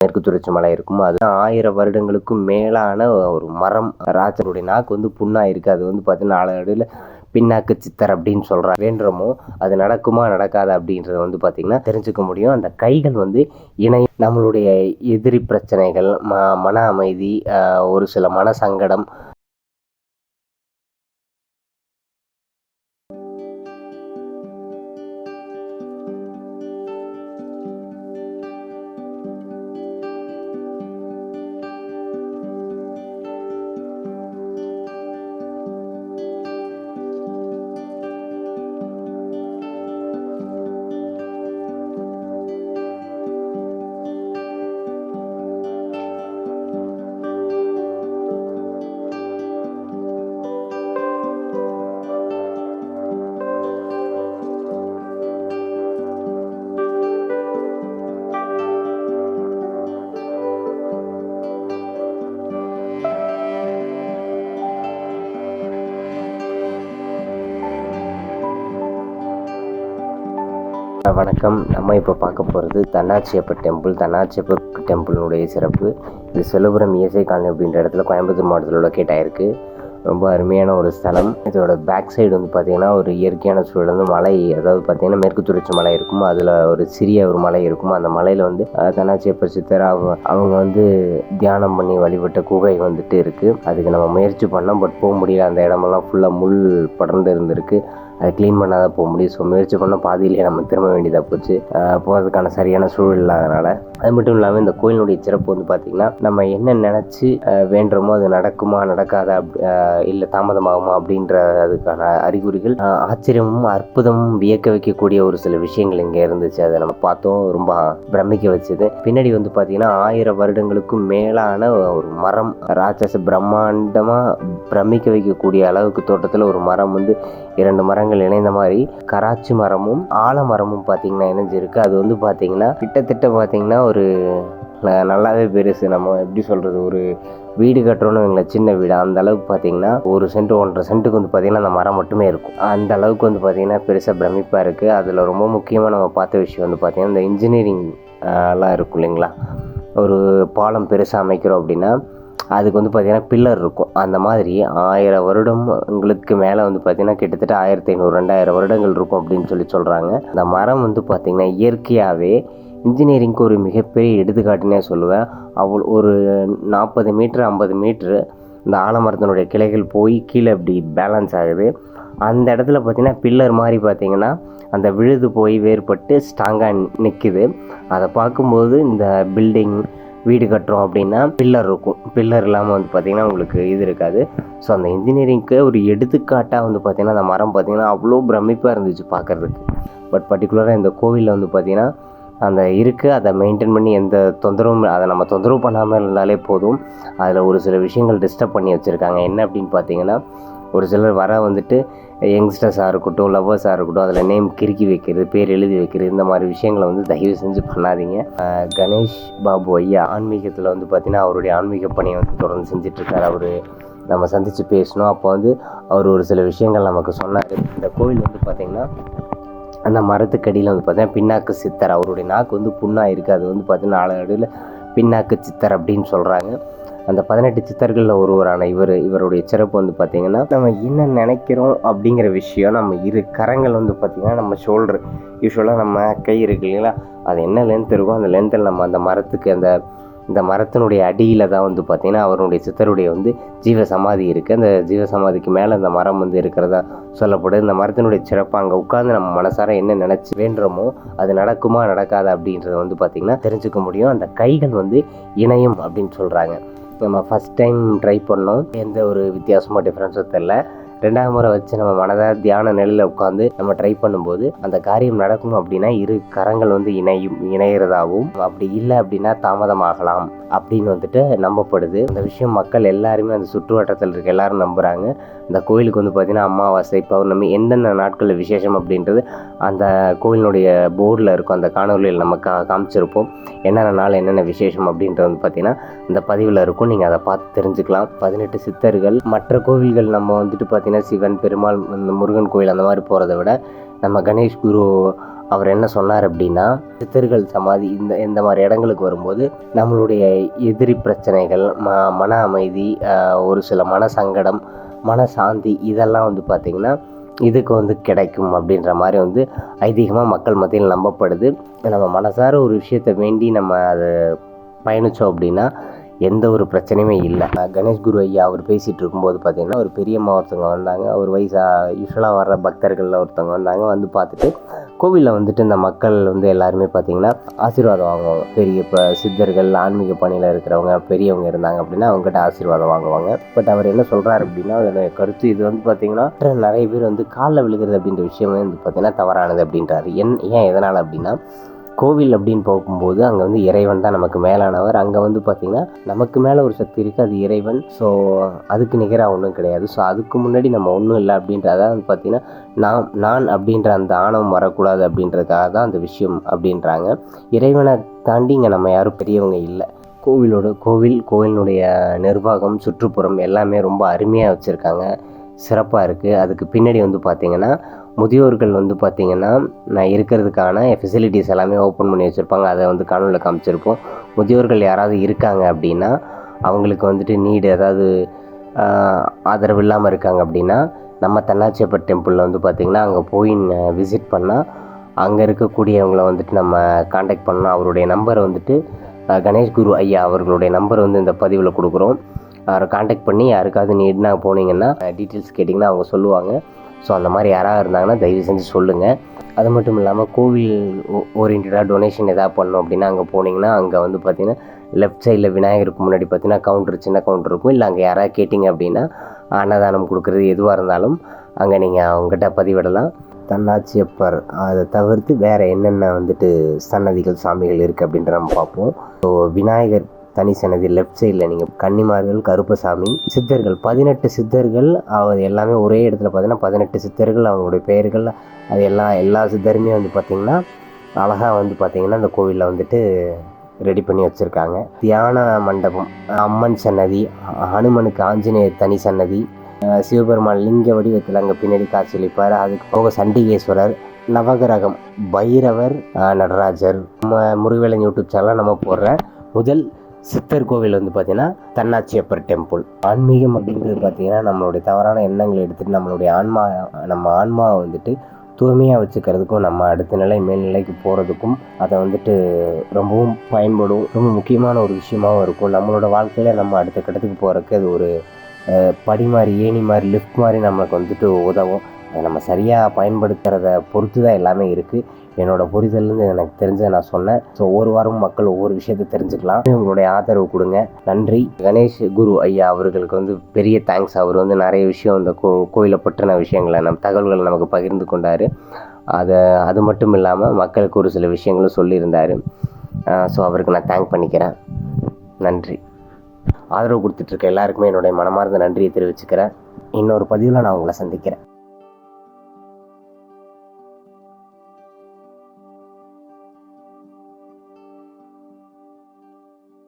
மேற்கு தொடர்ச்சி மலை இருக்கும் அது ஆயிரம் வருடங்களுக்கும் மேலான ஒரு மரம். ராஜருடைய நாக்கு வந்து புண்ணாயிருக்கு அது வந்து பார்த்தீங்கன்னா நாளடைவில் பின்னாக்கு சித்தர் அப்படின்னு சொல்கிறா வேண்டுறமோ அது நடக்குமா நடக்காதா அப்படின்றத வந்து பார்த்திங்கன்னா தெரிஞ்சுக்க முடியும். அந்த கைகள் வந்து இணை நம்மளுடைய எதிரி பிரச்சனைகள் ம மன அமைதி ஒரு சில மன சங்கடம் வணக்கம். நம்ம இப்போ பார்க்க போகிறது தன்னாட்சியப்பர் டெம்பிள். தன்னாட்சியப்பர் டெம்பிளினுடைய சிறப்பு. இது செலுபுரம் இஎஸ்ஐ காலனி அப்படின்ற இடத்துல கோயம்புத்தூர் மாவட்டத்தில் லொக்கேட் ஆயிருக்கு ரொம்ப அருமையான ஒரு ஸ்தலம். இதோட பேக் சைடு வந்து பார்த்திங்கன்னா ஒரு இயற்கையான சூழல் வந்து மலை. அதாவது பார்த்திங்கன்னா மேற்கு தொடர்ச்சி மலை இருக்கும். அதில் ஒரு சிறிய ஒரு மலை இருக்கும். அந்த மலையில் வந்து அஹ், தன்னாட்சியப்பர் சித்தர் அவங்க அவங்க வந்து தியானம் பண்ணி வழிபட்ட குகை வந்துட்டு இருக்குது அதுக்கு நம்ம முயற்சி பண்ணோம் பட் போக முடியல. அந்த இடமெல்லாம் ஃபுல்லாக முள் படர்ந்து இருந்திருக்கு. அதை க்ளீன் பண்ணாத போக முடியும். ஸோ முயற்சி பண்ண பாதியிலேயே நம்ம திரும்ப வேண்டியதாக போச்சு. போகிறதுக்கான சரியான சூழல் இல்லாதனால. அது மட்டும் இல்லாமல் இந்த கோயிலுடைய சிறப்பு வந்து பார்த்திங்கன்னா நம்ம என்ன நினச்சி வேண்டுறோமோ அது நடக்குமா நடக்காதா இல்லை தாமதமாகுமா அப்படின்ற அதுக்கான அறிகுறிகள் ஆச்சரியமும் அற்புதமும் வியக்க வைக்கக்கூடிய ஒரு சில விஷயங்கள் இங்கே இருந்துச்சு. அதை நம்ம பார்த்தோம். ரொம்ப பிரமிக்க வச்சது. பின்னாடி வந்து பார்த்திங்கன்னா ஆயிரம் வருடங்களுக்கும் மேலான ஒரு மரம் ராட்சச பிரம்மாண்டமாக பிரமிக்க வைக்கக்கூடிய அளவுக்கு தோட்டத்தில் ஒரு மரம் வந்து இரண்டு மரங்கள் இணைந்த மாதிரி கராச்சி மரமும் ஆலமரமும் பார்த்தீங்கன்னா இணைஞ்சிருக்கு. அது வந்து பார்த்தீங்கன்னா கிட்டத்தட்ட பார்த்தீங்கன்னா ஒரு நல்லாவே பெருசு. நம்ம எப்படி சொல்கிறது ஒரு வீடு கட்டுறோன்னு எங்களை சின்ன வீடு. அந்த அளவுக்கு பார்த்தீங்கன்னா ஒரு சென்ட் ஒன்றரை சென்ட்டுக்கு வந்து பார்த்தீங்கன்னா அந்த மரம் மட்டுமே இருக்கும். அந்த அளவுக்கு வந்து பார்த்தீங்கன்னா பெருசாக பிரமிப்பாக இருக்குது அதில் ரொம்ப முக்கியமாக நம்ம பார்த்த விஷயம் வந்து பார்த்தீங்கன்னா இந்த இன்ஜினியரிங் எல்லாம் இருக்கும் இல்லைங்களா? ஒரு பாலம் பெருசாக அமைக்கிறோம் அப்படின்னா அதுக்கு வந்து பார்த்திங்கன்னா பில்லர் இருக்கும். அந்த மாதிரி ஆயிரம் வருடம் உங்களுக்கு மேலே வந்து பார்த்திங்கன்னா கிட்டத்தட்ட ஆயிரத்தி ஐநூறு ரெண்டாயிரம் வருடங்கள் இருக்கும் அப்படின்னு சொல்லி சொல்கிறாங்க அந்த மரம் வந்து பார்த்திங்கன்னா இயற்கையாகவே இன்ஜினியரிங்க்கு ஒரு மிகப்பெரிய எடுத்துக்காட்டுனே சொல்லுவேன். அவ்வளோ ஒரு நாற்பது மீட்ரு ஐம்பது மீட்ரு இந்த ஆலமரத்தினுடைய கிளைகள் போய் கீழே இப்படி பேலன்ஸ் ஆகுது. அந்த இடத்துல பார்த்திங்கன்னா பில்லர் மாதிரி பார்த்திங்கன்னா அந்த விழுது போய் வேறுபட்டு ஸ்ட்ராங்காக நிற்கிது அதை பார்க்கும்போது இந்த பில்டிங் வீடு கட்டுறோம் அப்படின்னா பில்லர் இருக்கும். பில்லர் இல்லாமல் வந்து பார்த்திங்கன்னா உங்களுக்கு இது இருக்காது. ஸோ அந்த இன்ஜினியரிங்க்கு ஒரு எடுத்துக்காட்டாக வந்து பார்த்திங்கன்னா அந்த மரம் பார்த்திங்கன்னா அவ்வளோ பிரமிப்பாக இருந்துச்சு பார்க்குறதுக்கு பட் பர்டிகுலராக இந்த கோவிலில் வந்து பார்த்திங்கன்னா அந்த இருக்குது அதை மெயின்டைன் பண்ணி எந்த தொந்தரவும் அதை நம்ம தொந்தரவு பண்ணாமல் இருந்தாலே போதும். அதில் ஒரு சில விஷயங்கள் டிஸ்டர்ப் பண்ணி வச்சுருக்காங்க. என்ன அப்படின்னு பார்த்தீங்கன்னா ஒரு சிலர் வர வந்துட்டு யங்ஸ்டர்ஸாக இருக்கட்டும் லவ்வர்ஸாக இருக்கட்டும் அதில் நேம் கிறுக்கி வைக்கிறது பேர் எழுதி வைக்கிறது இந்த மாதிரி விஷயங்களை வந்து தயவு செஞ்சு பண்ணாதீங்க கணேஷ் பாபு ஐயா ஆன்மீகத்தில் வந்து பார்த்திங்கன்னா அவருடைய ஆன்மீக பணியை வந்து தொடர்ந்து செஞ்சிட்ருக்காரு அவர் நம்ம சந்தித்து பேசணும் அப்போ வந்து அவர் ஒரு சில விஷயங்கள் நமக்கு சொன்னார் இந்த கோவில் வந்து பார்த்திங்கன்னா அந்த மரத்துக்கடியில் வந்து பார்த்தீங்கன்னா பின்னாக்கு சித்தர் அவருடைய நாக்கு வந்து புண்ணாக இருக்குது அது வந்து பார்த்திங்கன்னா நாலு அடியில் பின்னாக்கு சித்தர் அப்படின்னு சொல்கிறாங்க அந்த பதினெட்டு சித்தர்களில் ஒருவரான இவர் இவருடைய சிறப்பு வந்து பார்த்திங்கன்னா நம்ம என்ன நினைக்கிறோம் அப்படிங்கிற விஷயம் நம்ம இரு கரங்கள் வந்து பார்த்திங்கன்னா நம்ம ஷோல்டர் யூஸ்வலாக நம்ம கை இருக்கு இல்லைங்களா? அது என்ன லென்த் இருக்கோ அந்த லென்த்தில் நம்ம அந்த மரத்துக்கு அந்த இந்த மரத்தினுடைய அடியில் தான் வந்து பார்த்திங்கன்னா அவருடைய சித்தருடைய வந்து ஜீவ சமாதி இருக்குது அந்த ஜீவ சமாதிக்கு மேலே அந்த மரம் வந்து இருக்கிறதா சொல்லப்படுது இந்த மரத்தினுடைய சிறப்பு அங்கே உட்காந்து நம்ம மனசார என்ன நினச்சி வேண்டுறோமோ அது நடக்குமா நடக்காதா அப்படின்றத வந்து பார்த்திங்கன்னா தெரிஞ்சுக்க முடியும். அந்த கைகள் வந்து இணையும் அப்படின்னு சொல்கிறாங்க நம்ம ஃபஸ்ட் டைம் ட்ரை பண்ணோம். எந்த ஒரு வித்தியாசமாக டிஃப்ரென்ஸும் தெரில ரெண்டாவது முறை வச்சு நம்ம மனதை தியான நிலையில் உட்காந்து நம்ம ட்ரை பண்ணும்போது அந்த காரியம் நடக்கும் அப்படின்னா இரு கரங்கள் வந்து இணையும் இணையிறதாகவும் அப்படி இல்லை அப்படின்னா தாமதமாகலாம் அப்படின்னு வந்துட்டு நம்பப்படுது. அந்த விஷயம் மக்கள் எல்லாருமே அந்த சுற்றுவட்டத்தில் இருக்க எல்லாரும் நம்புகிறாங்க இந்த கோயிலுக்கு வந்து பார்த்திங்கன்னா அமாவாசை பௌர்ணமி எந்தெந்த நாட்களில் விசேஷம் அப்படின்றது அந்த கோயிலினுடைய போர்டில் இருக்கும். அந்த காணொலியில் நம்ம கா காமிச்சிருப்போம். என்னென்ன நாள் என்னென்ன விசேஷம் அப்படின்றது வந்து பார்த்திங்கன்னா இந்த பதிவில் இருக்கும். நீங்கள் அதை பார்த்து தெரிஞ்சுக்கலாம். பதினெட்டு சித்தர்கள் மற்ற கோவில்கள் நம்ம வந்துட்டு பார்த்திங்கன்னா சிவன் பெருமாள் இந்த முருகன் கோயில் அந்த மாதிரி போகிறத விட நம்ம கணேஷ் குரு அவர் என்ன சொன்னார் அப்படின்னா சித்தர்கள் சமாதி இந்த இந்த மாதிரி இடங்களுக்கு வரும்போது நம்மளுடைய எதிரி பிரச்சனைகள் ம மன அமைதி ஒரு சில மன சங்கடம் மன சாந்தி இதெல்லாம் வந்து பார்த்திங்கன்னா இதுக்கு வந்து கிடைக்கும் அப்படின்ற மாதிரி வந்து ஐதீகமாக மக்கள் மத்தியில் நம்பப்படுது. நம்ம மனசார ஒரு விஷயத்தை வேண்டி நம்ம அதை பயணித்தோம் அப்படின்னா எந்த ஒரு பிரச்சனையுமே இல்லை. கணேஷ் குரு ஐயா அவர் பேசிகிட்டு இருக்கும்போது பார்த்தீங்கன்னா ஒரு பெரியம்மா ஒருத்தவங்க வந்தாங்க. அவர் வயசாக யூஸ்வலாக வர்ற பக்தர்களில் ஒருத்தவங்க வந்தாங்க. வந்து பார்த்துட்டு கோவிலில் வந்துட்டு இந்த மக்கள் வந்து எல்லாருமே பார்த்தீங்கன்னா ஆசீர்வாதம் வாங்குவாங்க. பெரிய இப்போ சித்தர்கள் ஆன்மீக பணியில் இருக்கிறவங்க பெரியவங்க இருந்தாங்க அப்படின்னா அவங்ககிட்ட ஆசீர்வாதம் வாங்குவாங்க. பட் அவர் என்ன சொல்கிறாரு அப்படின்னா அதனுடைய கருத்து இது வந்து பார்த்தீங்கன்னா நிறைய பேர் வந்து காலில் விழுகிறது அப்படின்ற விஷயமே வந்து பார்த்தீங்கன்னா தவறானது அப்படின்றாரு. என் ஏன் எதனால் அப்படின்னா கோவில் அப்படின்னு போகும்போது அங்கே வந்து இறைவன் தான் நமக்கு மேலானவர். அங்கே வந்து பார்த்திங்கன்னா நமக்கு மேலே ஒரு சக்தி இருக்குது அது இறைவன். ஸோ அதுக்கு நிகராக ஒன்றும் கிடையாது. ஸோ அதுக்கு முன்னாடி நம்ம ஒன்றும் இல்லை அப்படின்றத வந்து பார்த்திங்கன்னா நான் நான் அப்படின்ற அந்த ஆணவம் வரக்கூடாது அப்படின்றதுக்காக தான் அந்த விஷயம் அப்படின்றாங்க. இறைவனை தாண்டி இங்கே நம்ம யாரும் பெரியவங்க இல்லை. கோவிலோட கோவில் கோவிலினுடைய நிர்வாகம் சுற்றுப்புறம் எல்லாமே ரொம்ப அருமையாக வச்சுருக்காங்க. சிறப்பாக இருக்குது அதுக்கு பின்னாடி வந்து பார்த்திங்கன்னா முதியோர்கள் வந்து பார்த்திங்கன்னா நான் இருக்கிறதுக்கான ஃபெசிலிட்டிஸ் எல்லாமே ஓப்பன் பண்ணி வச்சுருப்பாங்க. அதை வந்து காணொலியில் காமிச்சிருப்போம். முதியோர்கள் யாராவது இருக்காங்க அப்படின்னா அவங்களுக்கு வந்துட்டு நீடு ஏதாவது ஆதரவு இல்லாமல் இருக்காங்க அப்படின்னா நம்ம தன்னாட்சியப்பர் டெம்பிளில் வந்து பார்த்திங்கன்னா அங்கே போய் விசிட் பண்ணால் அங்கே இருக்கக்கூடியவங்கள வந்துட்டு நம்ம காண்டாக்ட் பண்ணோம் அவருடைய நம்பரை வந்துட்டு கணேஷ் குரு ஐயா அவர்களுடைய நம்பர் வந்து இந்த பதிவில் கொடுக்குறோம். அவரை காண்டாக்ட் பண்ணி யாருக்காவது நீட்னா போனீங்கன்னா டீட்டெயில்ஸ் கேட்டிங்கன்னா அவங்க சொல்லுவாங்க. ஸோ அந்த மாதிரி யாராவது இருந்தாங்கன்னா தயவு செஞ்சு சொல்லுங்கள் அது மட்டும் இல்லாமல் கோவில் ஓரியன்டாக டொனேஷன் எதாவது பண்ணோம் அப்படின்னா அங்கே போனீங்கன்னா அங்கே வந்து பார்த்தீங்கன்னா லெஃப்ட் சைடில் விநாயகருக்கு முன்னாடி பார்த்தீங்கன்னா கவுண்டர் சின்ன கவுண்டர் இருக்கும். இல்லை அங்கே யாராவது கேட்டிங்க அப்படின்னா அன்னதானம் கொடுக்குறது எதுவாக இருந்தாலும் அங்கே நீங்கள் அவங்ககிட்ட பதிவிடலாம். தன்னாட்சியப்பர் அதை தவிர்த்து வேறு என்னென்ன வந்துட்டு சன்னதிகள் சாமிகள் இருக்குது அப்படின்ற நம்ம பார்ப்போம். ஸோ விநாயகர் தனி சன்னதி லெஃப்ட் சைடில் நீங்கள் கன்னிமார்கள் கருப்பசாமி சித்தர்கள். பதினெட்டு சித்தர்கள் அவர் எல்லாமே ஒரே இடத்துல பார்த்தீங்கன்னா பதினெட்டு சித்தர்கள் அவங்களுடைய பெயர்கள் அது எல்லாம் எல்லா சித்தருமே வந்து பார்த்திங்கன்னா அழகாக வந்து பார்த்திங்கன்னா அந்த கோவிலில் வந்துட்டு ரெடி பண்ணி வச்சுருக்காங்க. தியான மண்டபம் அம்மன் சன்னதி ஹனுமனுக்கு ஆஞ்சநேயர் தனி சன்னதி சிவபெருமான் லிங்க வடிவத்தில் அங்கே பின்னாடி காட்சியளிப்பார் அதுக்கு போக சண்டிகேஸ்வரர் நவகிரகம் பைரவர் நடராஜர் நம்ம முருகவேலன் யூடியூப் சேனலில் நம்ம போடுற முதல் சித்தர் கோவில் வந்து பார்த்தீங்கன்னா தன்னாட்சியப்பர் டெம்பிள். ஆன்மீகம் அப்படிங்கிறது பார்த்தீங்கன்னா நம்மளுடைய தவறான எண்ணங்களை எடுத்துட்டு நம்மளுடைய ஆன்மா நம்ம ஆன்மாவை வந்துட்டு தூய்மையாக வச்சுக்கிறதுக்கும் நம்ம அடுத்த நிலை மேல்நிலைக்கு போகிறதுக்கும் அதை வந்துட்டு ரொம்பவும் பயன்படும். ரொம்ப முக்கியமான ஒரு விஷயமாவும் இருக்கும். நம்மளோட வாழ்க்கையில் நம்ம அடுத்த கட்டத்துக்கு போகிறதுக்கு அது ஒரு படி மாதிரி ஏணி மாதிரி லிஃப்ட் மாதிரி நம்மளுக்கு வந்துட்டு உதவும். அதை நம்ம சரியாக பயன்படுத்துகிறத பொறுத்து தான் எல்லாமே இருக்குது என்னோட புரிதல்லேருந்து எனக்கு தெரிஞ்சதை நான் சொன்னேன். ஸோ ஒவ்வொரு வாரமும் மக்கள் ஒவ்வொரு விஷயத்தை தெரிஞ்சுக்கலாம். உங்களுடைய ஆதரவு கொடுங்க. நன்றி. கணேஷ் குரு ஐயா அவர்களுக்கு வந்து பெரிய தேங்க்ஸ் அவர் வந்து நிறைய விஷயம் இந்த கோ கோயிலை பற்றின விஷயங்களை நம் தகவல்களை நமக்கு பகிர்ந்து கொண்டார். அதை அது மட்டும் இல்லாமல் மக்களுக்கு ஒரு சில விஷயங்களும் சொல்லியிருந்தார். ஸோ அவருக்கு நான் தேங்க் பண்ணிக்கிறேன். நன்றி. ஆதரவு கொடுத்துட்ருக்க எல்லாருக்குமே என்னுடைய மனமார்ந்த நன்றியை தெரிவிச்சுக்கிறேன். இன்னொரு பதிவில் நான் உங்களை சந்திக்கிறேன்.